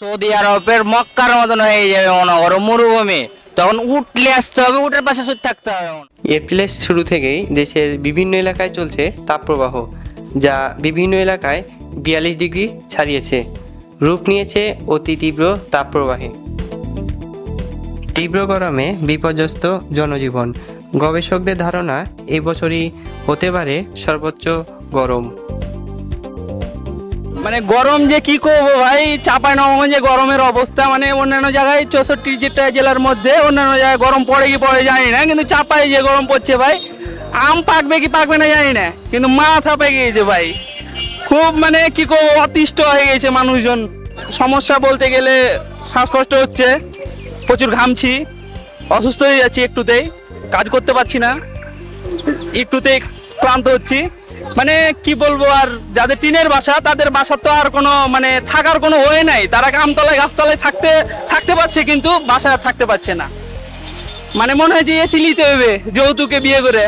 Saudi আরবের মক্কার মতন হয়ে যাবে মনে করো, মরুভূমি। তখন উঠলে আসতে হবে উঠের পাশে শুধু থাকতে হবে এপ্রিলের শুরু থেকেই দেশের বিভিন্ন এলাকায় চলছে তাপপ্রবাহ, যা বিভিন্ন এলাকায় বিয়াল্লিশ ডিগ্রি ছাড়িয়েছে। রূপ নিয়েছে অতি তীব্র তাপপ্রবাহে। তীব্র গরমে বিপর্যস্ত জনজীবন। গবেষকদের ধারণা, এবছরই হতে পারে সর্বোচ্চ গরম। মানে গরম যে কি করব ভাই? চাপাই নবগঞ্জে গরমের অবস্থা মানে অন্যান্য জায়গায় চৌষট্টি যেটা জেলার মধ্যে অন্যান্য জায়গায় গরম পড়ে কি পড়ে জানি না, কিন্তু চাপাই যে গরম পড়ছে ভাই, আম পাকবে কি পাকবে না জানি না, কিন্তু মাথা পেয়ে গিয়েছে ভাই। খুব মানে কি করব, অতিষ্ঠ হয়ে গেছে মানুষজন। সমস্যা বলতে গেলে শ্বাসকষ্ট হচ্ছে, প্রচুর ঘামছি, অসুস্থ হয়ে যাচ্ছি একটুতেই, কাজ করতে পারছি না, একটুতেই ক্লান্ত হচ্ছি। মানে কি বলব আর, যাদের টিনের বাসা, তাদের বাসা তো আর কোনো মানে থাকার কোনো ওয়ে নাই। তারা আমতলায় গাছতলায় থাকতে থাকতে পারছে কিন্তু বাসায় আর থাকতে পারছে না। মানে মনে হয় যে এসি নিতে হবে যৌতুকে বিয়ে করে।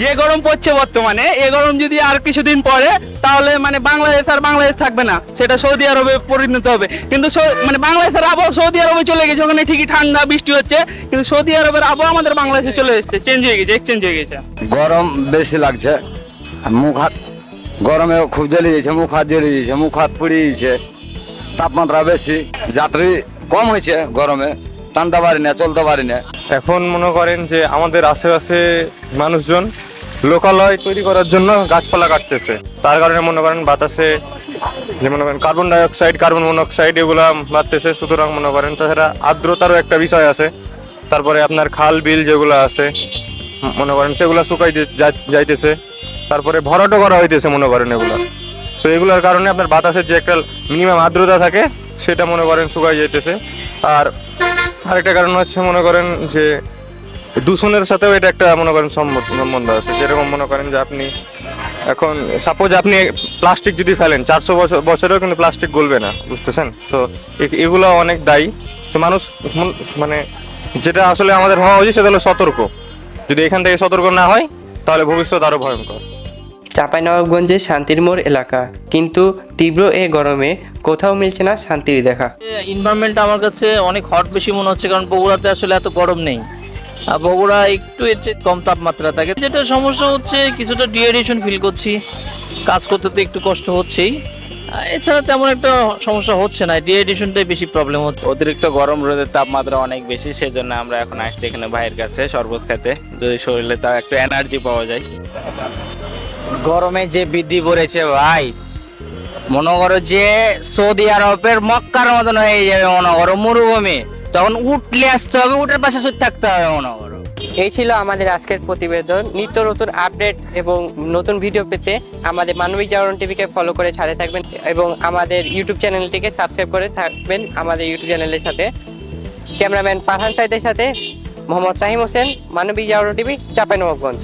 যে গরম পড়ছে বর্তমানে, এ গরম যদি আর কিছুদিন পরে, তাহলে মানে বাংলাদেশ আর বাংলাদেশ থাকবে না। সেটা সৌদি আরবে পরিণত হবে। কিন্তু মানে বাংলাদেশের আবহাওয়া সৌদি আরবে চলে গেছে, ওখানে ঠিকই ঠান্ডা, বৃষ্টি হচ্ছে। কিন্তু সৌদি আরবের আবহাওয়া আমাদের বাংলাদেশে চলে এসেছে চেঞ্জ হয়ে গেছে এক্সচেঞ্জ হয়ে গেছে। গরম বেশি লাগছে। মুখ হাত গরমে খুব জ্বলে যাচ্ছে মুখ হাত জ্বলে যাচ্ছে মুখ হাত পুড়ে যাচ্ছে তাপমাত্রা বেশি, যাত্রী কম হয়েছে গরমে, টানতে পারি না, চলতে পারি না। এখন মনে করেন যে আমাদের আশেপাশে মানুষজন লোকালয় তৈরি করার জন্য গাছপালা কাটতেছে। তার কারণে মনে করেন বাতাসে যে মনে করেন carbon dioxide carbon monoxide এগুলা বাড়তেছে। সুতরাং মনে করেন তাছাড়া আর্দ্রতারও একটা বিষয় আছে। তারপরে আপনার খাল, বিল যেগুলো আছে, মনে করেন সেগুলো শুকাই যাইতেছে। তারপরে ভরাটও করা হইতেছে মনে করেন এগুলো। সো এগুলোর কারণে আপনার বাতাসের যে একটা মিনিমাম আর্দ্রতা থাকে, সেটা মনে করেন শুকাই যাইতেছে। আর আরেকটা কারণ হচ্ছে মনে করেন যে দূষণের সাথেও এটা একটা মনে করেন সম্বন্ধ আছে। যেরকম মনে করেন যে আপনি এখন সাপোজ আপনি প্লাস্টিক যদি ফেলেন, চারশো বছর, বছরেও কিন্তু প্লাস্টিক গলবে না, বুঝতেছেন? তো এগুলো অনেক দায়ী। তো মানুষ মানে যেটা আসলে আমাদের হওয়া উচিত সেটা হলো সতর্ক। যদি এখান থেকে সতর্ক না হয়, তাহলে ভবিষ্যৎ আরও ভয়ঙ্কর। চাঁপাইনবাবগঞ্জের শান্তির মোড় এলাকা। কিন্তু তীব্র এ গরমে কোথাও মিলছে না শান্তির দেখা। এনভায়রনমেন্ট আমার কাছে অনেক হট বেশি মনে হচ্ছে কারণ বগুড়াতে আসলে এত গরম নেই। আর বগুড়া একটু এর চেয়ে কম তাপমাত্রা থাকে যেটা সমস্যা হচ্ছে কিছুটা ডিহাইড্রেশন ফিল করছি। কাজ করতে তো একটু কষ্ট হচ্ছেই। এছাড়া তেমন একটা সমস্যা হচ্ছে না। ডিহাইড্রেশনটাই বেশি প্রবলেম হচ্ছে। অতিরিক্ত গরম রোদের তাপমাত্রা অনেক বেশি সেজন্য আমরা এখন আসছি এখানে ভাইয়ের কাছে শরবত খেতে। যদি শরীরে তাও একটু এনার্জি পাওয়া যায়। গরমে যে বৃদ্ধি পড়েছে ভাই, মনে করো যে সৌদি আরবের মক্কার মতন হয়ে যাবে মনে করো মরুভূমি। তখন উঠলে আসতে হবে উঠের পাশে শুধু থাকতে হবে মনে করো। এই ছিল আমাদের আজকের প্রতিবেদন। নিত্য নতুন আপডেট এবং নতুন ভিডিও পেতে আমাদের মানবিক জাগরণ টিভিকে ফলো করে সাথে থাকবেন এবং আমাদের ইউটিউব চ্যানেলটিকে সাবস্ক্রাইব করে থাকবেন আমাদের ইউটিউব চ্যানেলের সাথে। ক্যামেরাম্যান ফারহান সাইদের সাথে মোহাম্মদ রাহিম হোসেন, মানবিক জাগরণ টিভি, চাপাইনবাবগঞ্জ।